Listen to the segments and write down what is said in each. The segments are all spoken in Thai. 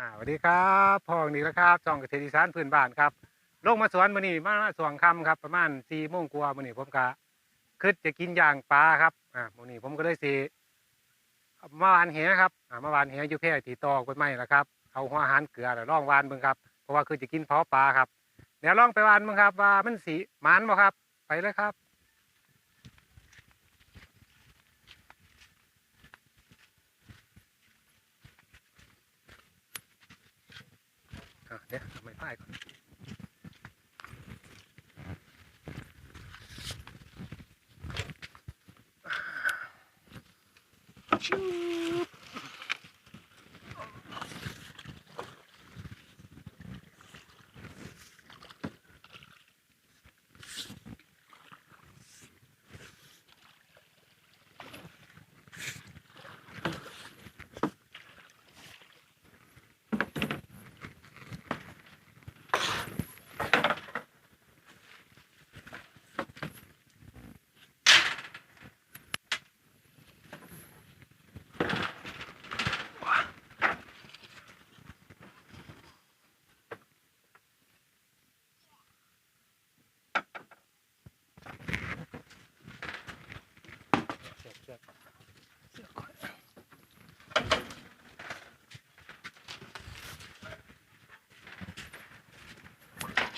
อ่าสวัสดีครับพ่อนี่แล้วครับจองเกษตรอีสานพื้นบ้านครับลงมาสวนมื้อนี้มาสวงค่ำครับ ประมาณ4โมงกว่ามื้อนี้ผมก็คิดจะกินย่างปลาครับอ่ามื้อนี้ผมก็เลยสิมาวานแหครับอ่ามาวานแหอยู่แพร่ที่ตอกไว้ไม้แล้วครับเอาหัวอาหารเกลือแล้วลองวานเบิ่งครับเพราะว่าคือจะกินเผาปลาครับเดี๋ยวลองไปวานเบิ่งครับว่ามันสิหมานบ่ครับ ไปเลยครับ เดี๋ยวไม่พ่ายก่อนชิ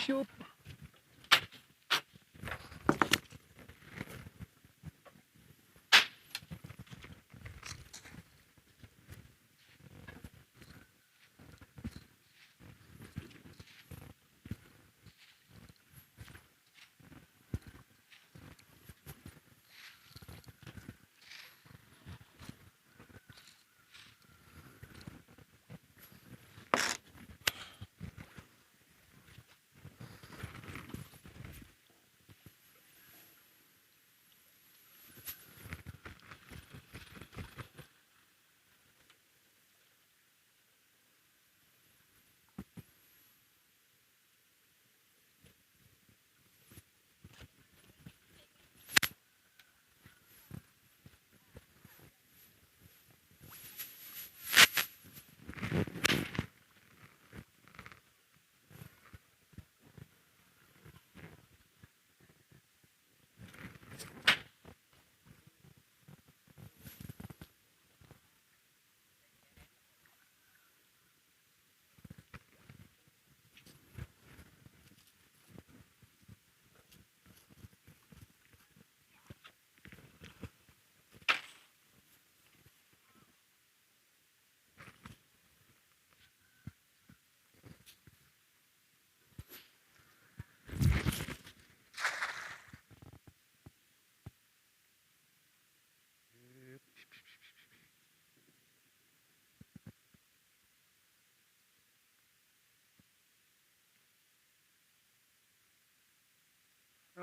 ชุ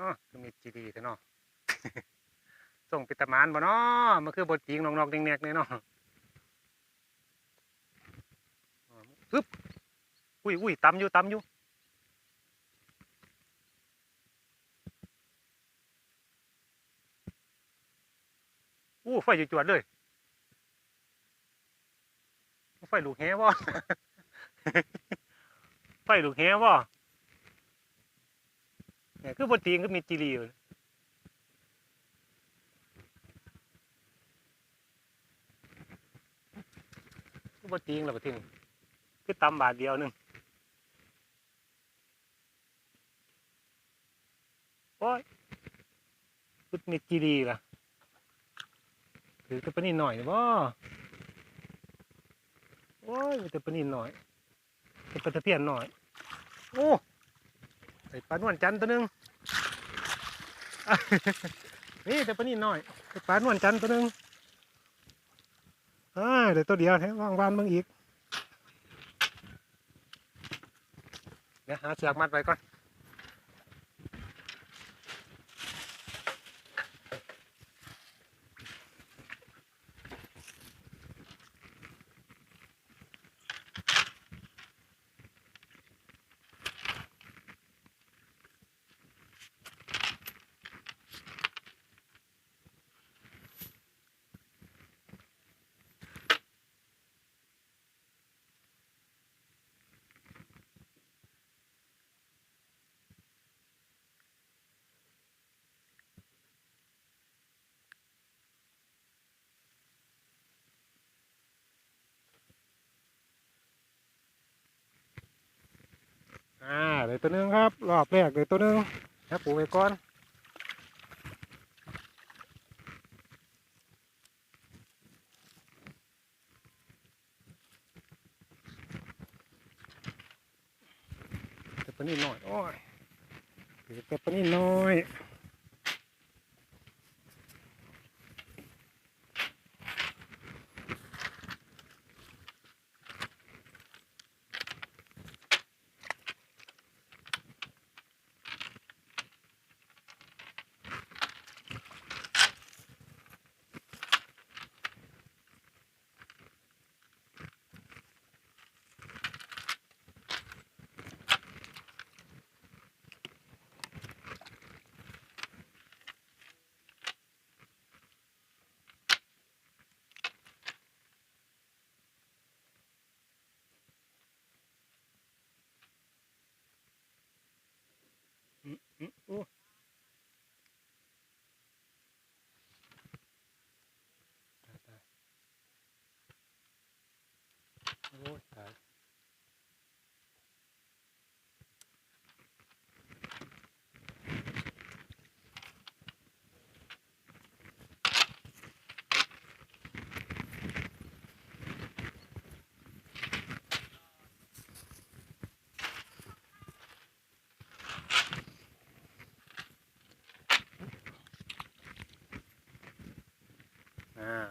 อ๋อคือมีจีดีแต่เนาะส่งไปตะมานบ่เนาะมันคือบทจริงนอกๆแนกๆเนี่ยเนาะอ๋อปึ๊บอุ้ยอุ้ยตำอยู่ตำอยู่อู้ไฟอยู่จวดเลยไฟลูกแฮบ่ไฟลูกแฮบ่ เนี่ยคือบทจริงคือมีจีรีอยู่คือบทจริงแล้วบททิ้งคือตำบาทเดียวนึงโอ้ยคือมีจีรีล่ะถือแต่ปนนิดหน่อยบ่โอ้ยแต่ปนนิดหน่อยเป็นปลาตะเพียนหน่อย โอ้ไอปลานวลจันต์ตัวหนึง นี่แต่ปลานิดหน่อยไปลานวลจันตัวหนึงอ่าเดี๋ยวตัวเดียวแท้วางวานมึงอีกเดี๋ยวหาเสือกมัดไปก่อน เลยตัวหนึงครับ รอบแรกเลยตัวหนึงแอปปูไปก่อนแต่ปลานี่น้อยโอ้ยแต่ปลานี่น้อย อืมโอ้ตายตายโอ้ตาย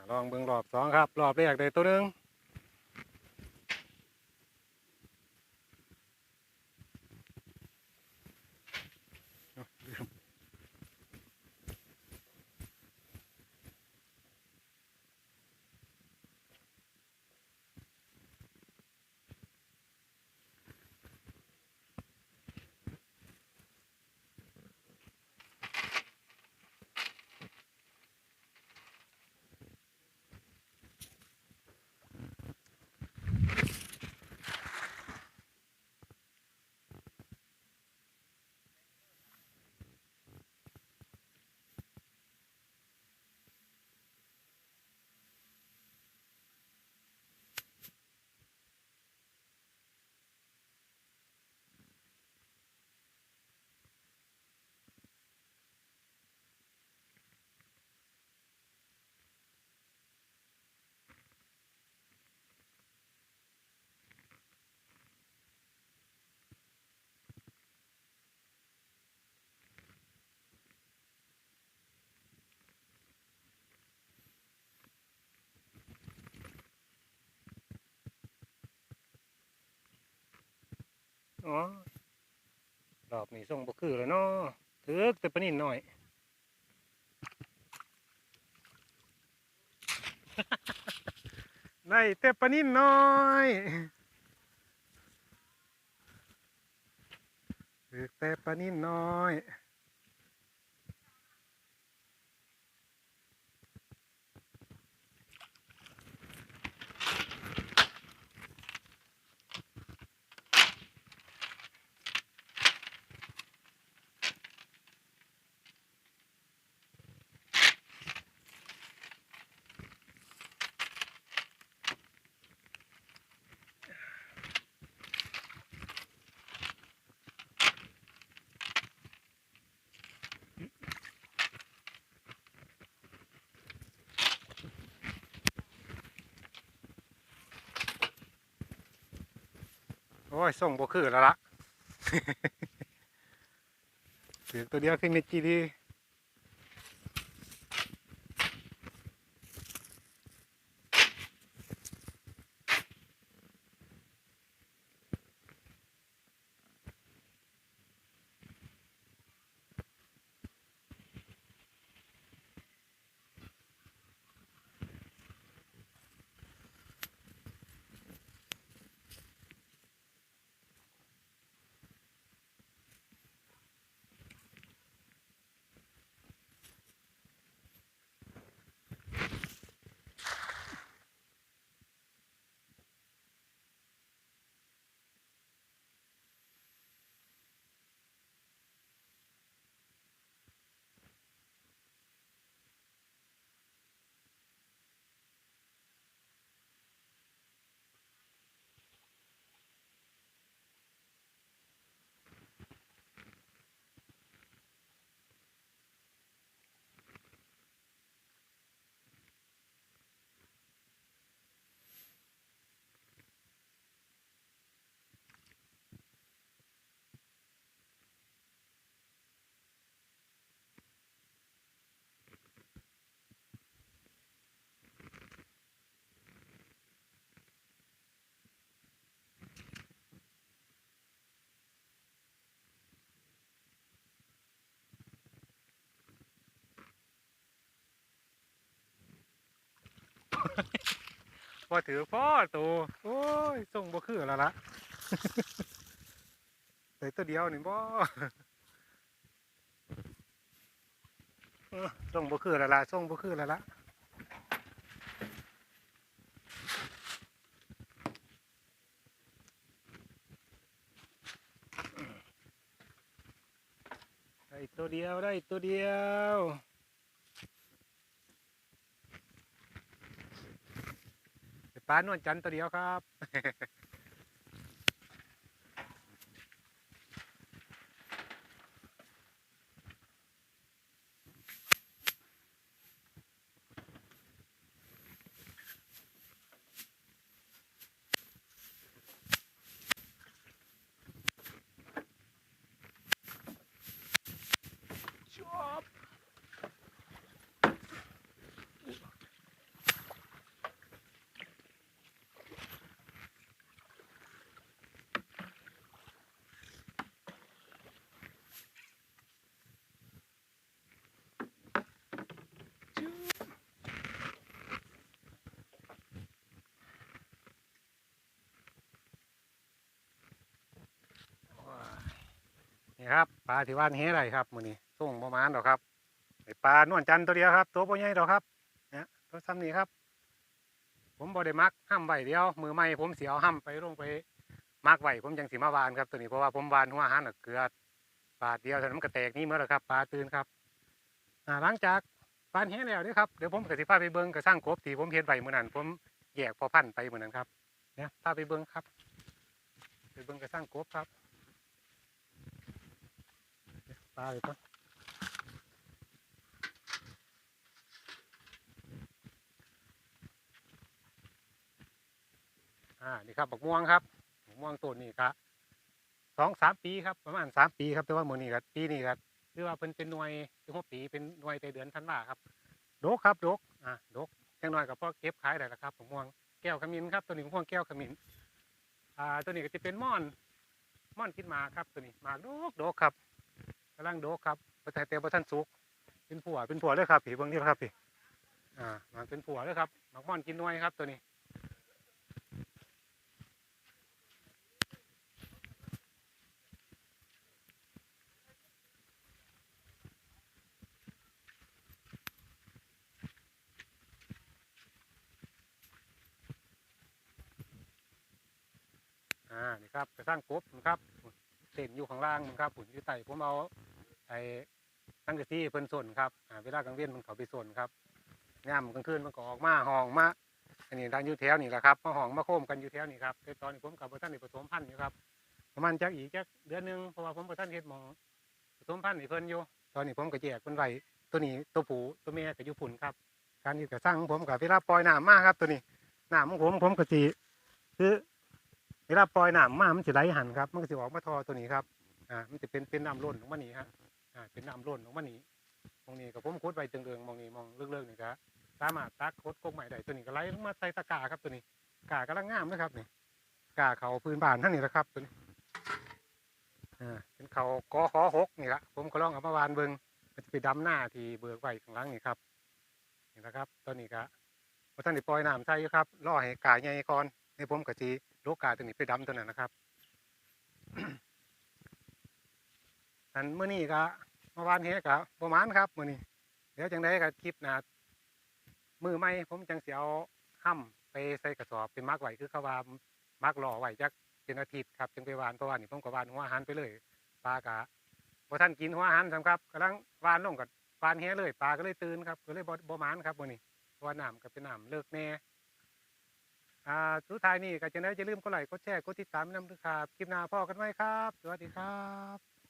ลองเบิ่งรอบสองครับ รอบแรกได้ตัวหนึ่ง อ๋อรอบนี้ส่งบ่คือแล้วเนาะถือแต่ปนินน้อยได้แต่ปนินน้อยถือแต่ปนินน้อย อ้ยส่งบ่คือแล้วละเสือตัวเดียวขึ้นในจีดี พอถือพ่อตัวโอ้ยส่งบ่คือแล้วละใส่ตัวเดียวนี่บ่ออส่งบ่คือแล้วละส่งบ่คือแล้วละได้ตัวเดียวได้ตัวเดียว ปลานวลจันทร์ตัวเดียวครับ ชอบนี่ ครับปลาที่ว่านเฮไรครับมือนี้ส่งประมาณดอกครับไอปลานวลจันทร์ตัวเดียวครับ ตัวโปใหญ่ดอกครับเนี่ยตัวซ้ำนี้ครับ ผมบอได้มักห้ามไว้เดียว มือใหม่ผมเสียวห้ามไปลงไปมักไว้ผมยังสีมาวานครับตัวนี้เพราะว่าผมวานหัวหันเกลือปลาเดียวเท่านั้นมันก็แตกนี่เมื่อไรครับปลาตื่นครับหลังจากปลาเฮแล้วนี่ครับเดี๋ยวผมกับสิพาไปเบิ้งกระสร้างกบที่ผมเห็นไว้เมื่อนั้น ผมแยกพอพันไปเมื่อนั้นครับเนี่ยพาไปเบิ้งครับไปเบิ้งกระสร้างกบครับ ปลาเลยปะอ่า นี่ครับบักม่วงครับบักม่วงต้นนี่ครับสองสามปีครับประมาณสามปีครับแต่ว่าหมือนี้ครับปีนี้ครับคือว่าเป็นเป็นหน่วยเป็นหัวปีเป็นหน่วยแต่เดือนธันวาครับดกครับดกอ่าดกจังหน่อยกับพ่อเก็บขายได้แล้วครับบักม่วงแก้วขมิ้นครับตัวนี้บักม่วงแก้วขมิ้นอ่าตัวนี้ก็จะเป็นม่อนม่อนกินหมาครับตัวนี้หมากดกดกครับ กำลังโดกครับประแต่แต่ประท่านสุก เป็นผัวเป็นผัวเลยครับผีเบิ้งนี่ครับพี่อ่ามันเป็นผัวเลยครับหมักม่อนกินน้อยครับตัวนี้อ่านี่ครับกระสร้างกบนะครับเต้นอยู่ข้างล่างมันครับผุนอยู่ใต้ผมเอา ไอ้ตั้งกะที่เพิ่นส่วนครับอ่าเวลากลางเวียนมันเขาไปส่วนครับย่ามกลางคืนมันก็ออกมาห้องมาอันนี้ทางอยู่แถวนี่แหละครับมาห้องมาโค้มกันอยู่แถวนี่ครับแต่ตอนนี้ผมกับท่านนี่ผสมพันธุ์อยู่ครับประมาณจักอีกจักเดือนหนึงเพราะว่าผมกับท่านเฮ็ดหมองผสมพันธุ์ให้เพิ่นอยู่ตอนนี้ผมก็แยกเพิ่นไว้ตัวนี้ตัวผู้ตัวแม่ก็อยู่พุ่นครับ การนี้ก็สร้างของผมกับเวลาปล่อยหน้ำมากครับ ตัวนี้หน้ำของผมผมก็สิคือเวลาปล่อยหน้ำมากมันจะไหลหันครับ มันก็จะออกมาทอตัวนี้ครับอ่ามันจะเป็นเป็นน้ำล้นของมันนี่ฮะ เป็นน้ำล้นของมันนี่มองนี้กับผมคุดไว้เตืองๆมองนี้มองเลิกๆนี่ครับสามารถตักคดกกใหม่ได้ตัวนี้ก็ไหลลงมาใส่ตะกาครับตัวนี้กากำลังงามนะครับนี่กาเขาพื้นบ้านทั้งนี้แหละครับตัวนี้อ่าเป็นเขากอขอหกนี่ละผมก็ลองเอามาวานเบิงมันจะไปดำหน้าที่เบิกไว้ข้างหลังนี่ครับนี่นะครับตัวนี้ก็พอท่านได้ปล่อยน้ำใส่อยู่ครับรอให้กาใหญ่ก่อนในผมก็จีโลกาตัวนี้ไปดำตัวนั้นนะครับอันเมื่อนี้ก็ มื่อวานเฮก็ประมาณครับมือนี้เดี๋ยวจังได้ก็คลิปนามือไม่ผมจังเสียวห้ำไปใส่กระสอบเป็นมักไหวคือเขาว่ามักหล่อไหวจักเป็นอาทิตย์ครับจึงไปวานเพราะว่านี่ผมก็หวานหัวหารไปเลยปลากะพอท่านกินหัวหารสำครับกำลังวานลงกับวานเฮเลยปลาก็เลยตื่นครับก็เลยบ่บมานครับมือนี้เพราะว่าน้ำก็เป็นน้ำเลิกแน่อ่าสุดท้ายนี่ก็จะได้จะลืมกดไลกดแชร์กดติดตามน้ำด้วยครับคลิปหน้าพ่อกันไว้ครับ สวัสดีครับ